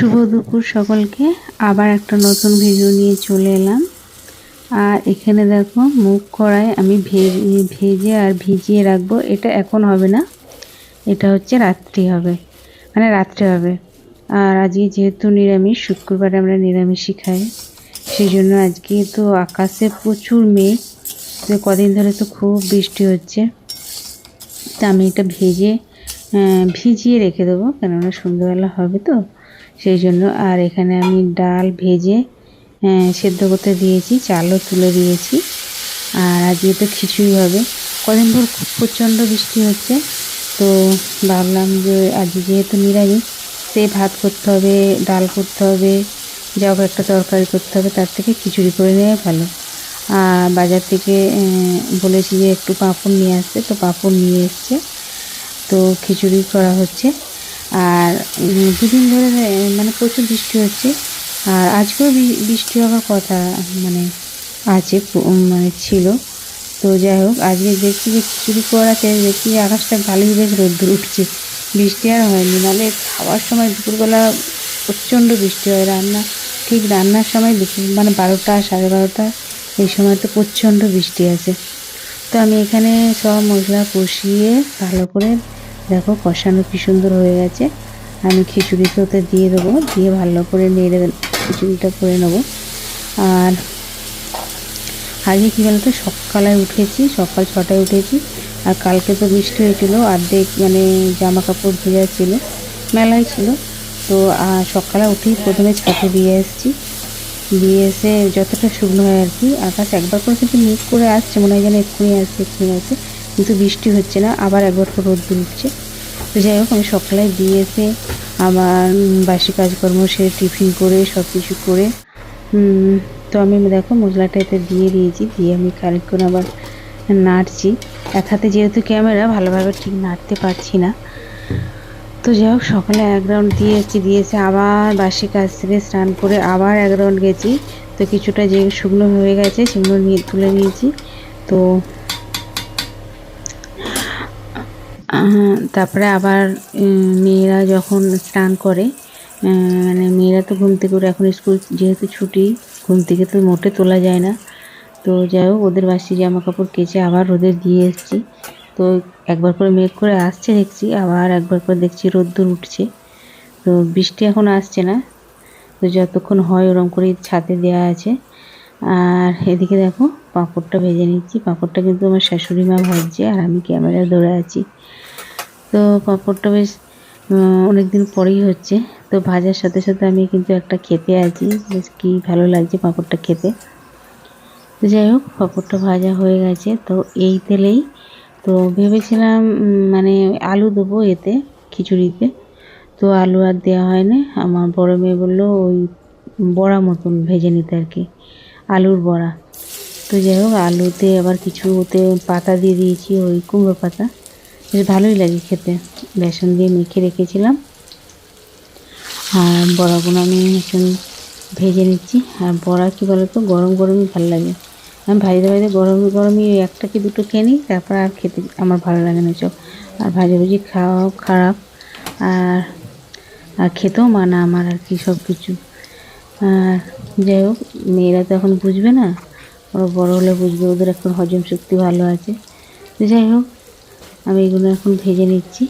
শুভ দুপুর সকলকে। আবার একটা নতুন ভিডিও নিয়ে চলে এলাম। আর এখানে দেখো মুখ কড়াই আমি ভেজে আর ভিজিয়ে রাখব। এটা এখন হবে না। এটা হচ্ছে রাত্রি হবে। মানে রাত্রে হবে। আর আজকে যেহেতু নিরামিষ, শুক্রবারে আমরা নিরামিষই খাই। সেই জন্য আজকে তো আকাশে প্রচুর মেঘ। কদিন ধরে তো খুব বৃষ্টি হচ্ছে। তা আমি এটা ভেজে ভিজিয়ে রেখে দেবো। কেননা সন্ধ্যাবেলা হবে তো। সেই জন্য আর এখানে আমি ডাল ভেজে সেদ্ধ করতে দিয়েছি, চালও তুলে দিয়েছি। আর আজকে তো খিচুড়ি হবে। কদিন খুব প্রচণ্ড বৃষ্টি হচ্ছে, তো ভাবলাম যে আজ যেহেতু নিরামিষ, সে ভাত করতে হবে, ডাল করতে হবে, যা হোক একটা তরকারি করতে হবে, তার থেকে খিচুড়ি করে নেওয়াই ভালো। আর বাজার থেকে বলেছি যে একটু পাঁপড় নিয়ে আসতে তো পাঁপড় নিয়ে এসছে। তো খিচুড়ি করা হচ্ছে। আর দুদিন ধরে মানে প্রচুর বৃষ্টি হচ্ছে। আর আজকেও বৃষ্টি হওয়ার কথা মানে আছে মানে ছিল। তো যাই হোক, আজকে দেখছি যে খিচুড়ি করাতে দেখছি আকাশটা ভালোই বেশ রোদ্দুর উঠছে। বৃষ্টি আর হয়নি, নাহলে খাওয়ার সময় দুপুরবেলা প্রচণ্ড বৃষ্টি হয়। রান্না, ঠিক রান্নার সময় দুপুর মানে বারোটা, সাড়ে বারোটা, এই সময় তো প্রচণ্ড বৃষ্টি আছে। তো আমি এখানে সব মশলা কষিয়ে ভালো করে দেখো কষানো কি সুন্দর হয়ে গেছে। আমি খিচুড়িতে ওতে দিয়ে দেবো, দিয়ে ভালো করে নেড়ে খিচুড়িটা করে নেব। আর আজকে কী বলতো, সকালে উঠেছি, সকাল ছটায় উঠেছি, আর কালকে তো বৃষ্টি হয়েছিলো, অর্ধেক মানে জামা কাপড় ভেজা ছিল মেলায় ছিল। তো সকালে উঠেই প্রথমে ছাতে দিয়ে এসেছি। দিয়ে এসে যতটা শুকনো হয় আর কি, আকাশ একবার করে কিন্তু মেঘ করে আসছে, মনে হয় যেন এক্ষুনি আসছে এক্ষুনি আসছে। কিন্তু বৃষ্টি হচ্ছে না, আবার একবার করে রোদ্দুর উঠছে তো যাই হোক, আমি সকালে দিয়ে এসে আমার বাসি কাজকর্ম সে টিফিন করে সব কিছু করে তো আমি দেখো মশলাটা এতে দিয়ে দিয়েছি, দিয়ে আমি খানিকক্ষণ আবার নাড়ছি। এক হাতে যেহেতু ক্যামেরা, ভালোভাবে ঠিক নাড়তে পারছি না। তো যাই হোক, সকালে এক রাউন্ড দিয়ে এসেছি, দিয়ে এসে আবার বাসি কাজ থেকে স্নান করে আবার এক রাউন্ড গেছি। তো কিছুটা যে শুকনো হয়ে গেছে, সেগুলো নিয়ে তুলে নিয়েছি। তো তারপরে আবার মেয়েরা যখন স্নান করে মানে মেয়েরা তো ঘুম থেকে এখন স্কুল যেহেতু ছুটি, ঘুম থেকে তো মোটে তোলা যায় না। তো যাই হোক, ওদের বাসি জামা কাপড় কেচে আবার রোদে দিয়ে এসেছি। তো একবার করে মেঘ করে আসছে দেখছি, আবার একবার করে দেখছি রোদ্দুর উঠছে। তো বৃষ্টি এখন আসছে না। তো যতক্ষণ হয় ওরম করেই ছাদে দেওয়া আছে। আর এদিকে দেখো, পাঁপড়টা ভেজে নিচ্ছি। পাঁপড়টা কিন্তু আমার শাশুড়ি মা ভাজছে আর আমি ক্যামেরায় ধরে আছি। তো পাঁপড়টা বেশ অনেক দিন পরেই হচ্ছে। তো ভাজার সাথে সাথে আমি কিন্তু একটা খেতে আছি। বেশ কি ভালো লাগছে পাঁপড়টা খেতে। তো যাই হোক, পাঁপড়টা ভাজা হয়ে গেছে। তো এই তেলেই, তো ভেবেছিলাম মানে আলু দেবো এতে, খিচুড়িতে। তো আলু আর দেওয়া হয় না আমার বড় মেয়ে বলল, ওই বড়া মতন ভেজে নিতে আর কি। আলুর বড়া। তো যাই হোক আলুতে আবার কিছু ওতে পাতা দিয়ে দিয়েছি, ওই কুমড়ো পাতা। বেশ ভালোই লাগে খেতে। বেসন দিয়ে মেখে রেখেছিলাম। আর বড়াগুলো আমি এখন ভেজে নিচ্ছি। আর বড়া কী বলো তো গরম গরমই ভালো লাগে। আমি ভাজতে ভাজতে গরমে গরমই একটা কি দুটো খেয়ে নিই, তারপর আর খেতে আমার ভালো লাগে না সব। আর ভাজাভুজি খাওয়াও খারাপ। আর আর খেতেও মানা আমার আর কি সব কিছু আর যাই হোক, মেয়েরা তো এখন বুঝবে না। ওরা বড় হলে বুঝবে, ওদের এখন হজম শক্তি ভালো আছে। তো যাই হোক, আমি এগুলো এখন ভেজে নিচ্ছি।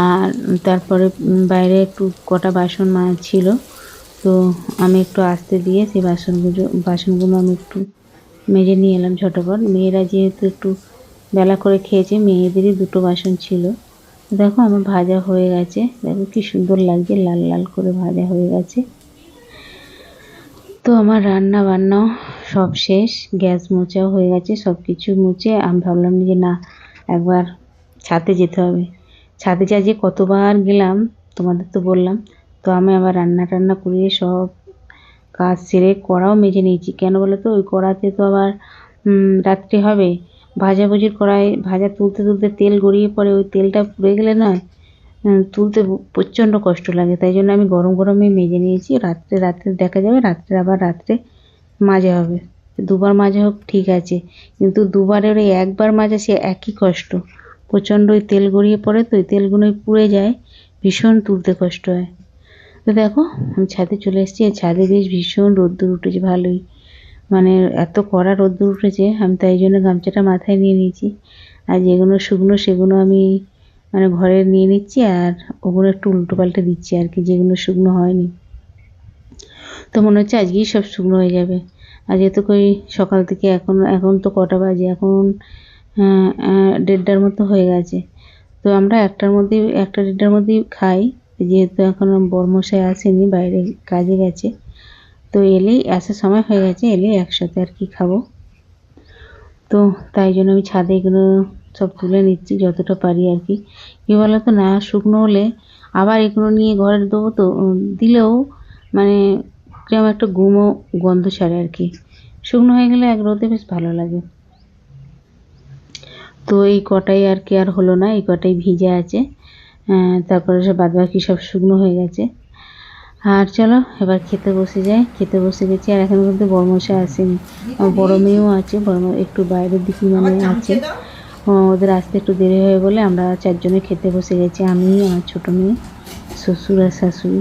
আর তারপরে বাইরে একটু কটা বাসন মা ছিল, তো আমি একটু আসতে দিয়ে সেই বাসনগুলো বাসনগুলো আমি একটু মেজে নিয়ে এলাম ঝটপট। মেয়েরা যেহেতু একটু বেলা করে খেয়েছে, মেয়েদেরই দুটো বাসন ছিল। দেখো আমার ভাজা হয়ে গেছে। দেখো কি সুন্দর লাগছে, লাল লাল করে ভাজা হয়ে গেছে। তো আমার রান্না বান্নাও সব শেষ, গ্যাস মোচাও হয়ে গেছে সব কিছু মুছে আমি ভাবলাম যে না, একবার ছাদে যেতে হবে। ছাদে যা যে কতবার গেলাম, তোমাদের তো বললাম, তো আমি আবার রান্না টান্না করিয়ে সব কাজ সেরে কড়াও মেজে নিয়েছি। কেন বলো তো? ওই কড়াতে তো আবার রাত্রি হবে। ভাজাভুজির কড়াই, ভাজা তুলতে তুলতে তেল গড়িয়ে পড়ে ওই তেলটা পুড়ে গেলে না তুলতে প্রচণ্ড কষ্ট লাগে। তাই জন্য আমি গরম গরমে মেজে নিয়েছি। রাত্রে রাত্রে দেখা যাবে, রাত্রে আবার রাত্রে মাজা হবে। দুবার মাজা হোক, ঠিক আছে। কিন্তু দুবারের ওই একবার মাজা সে একই কষ্ট। প্রচণ্ড ওই তেল গড়িয়ে পড়ে তো, ওই তেলগুলোই পুড়ে যায়। ভীষণ তুলতে কষ্ট হয়। তো দেখো, আমি ছাদে চলে এসেছি। আর ছাদে বেশ ভীষণ রোদ্দুর উঠেছে, ভালোই। মানে এত কড়া রোদ্দুর উঠেছে আমি তাই জন্য গামছাটা মাথায় নিয়ে নিয়েছি। আর যেগুলো শুকনো সেগুলো আমি মানে ঘরে নিয়ে নিচ্ছি আর ওগুলো একটু উল্টো পাল্টে দিচ্ছি আর কি যেগুলো শুকনো হয়নি। তো মনে হচ্ছে আজকেই সব শুকনো হয়ে যাবে। আর যেহেতু কই সকাল থেকে এখন এখন তো কটা বাজে এখন আহ, দেড়টার মতো হয়ে গেছে। তো আমরা একটার মধ্যেই একটা দেড়টার মধ্যেই খাই যেহেতু এখন বরমশাই আসেনি বাইরে কাজে গেছে। তো এলেই আসার সময় হয়ে গেছে এলেই একসাথে আর কি খাব। তো তাই জন্য আমি ছাদে এগুলো সব তুলে নিচ্ছি, যতটা পারি আর কি। কী বলো তো না, শুকনো হলে আবার এগুলো নিয়ে ঘরে দেবো তো দিলেও মানে কীরকম একটা গুমো গন্ধ ছাড়ে আর কি। শুকনো হয়ে গেলে এক রোদে বেশ ভালো লাগে। তো এই কটাই আর কি আর হলো না, এই কটাই ভিজে আছে। তারপরে সব বাদ বাকি সব শুকনো হয়ে গেছে। আর চলো এবার খেতে বসে যাই। খেতে বসে গেছি আর এখন কিন্তু বড়মশাই আসেনি। আমার বড় মেয়েও আছে বড় মেয়ে একটু বাইরের দিকে মানে আছে। ওদের আসতে একটু দেরি হয়ে বলে আমরা চারজনে খেতে বসে গেছি আমি আমার ছোটো মেয়ে শ্বশুর আর শাশুড়ি।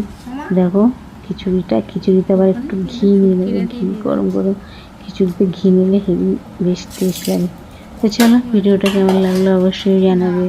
দেখো খিচুড়িটা খিচুড়িতে আবার একটু ঘি নিয়ে নেবে ঘি গরম গরম খিচুড়িতে ঘি নিলে হেভি বেশ টেস্ট লাগে। তো চলো ভিডিওটা কেমন লাগল অবশ্যই জানাবে।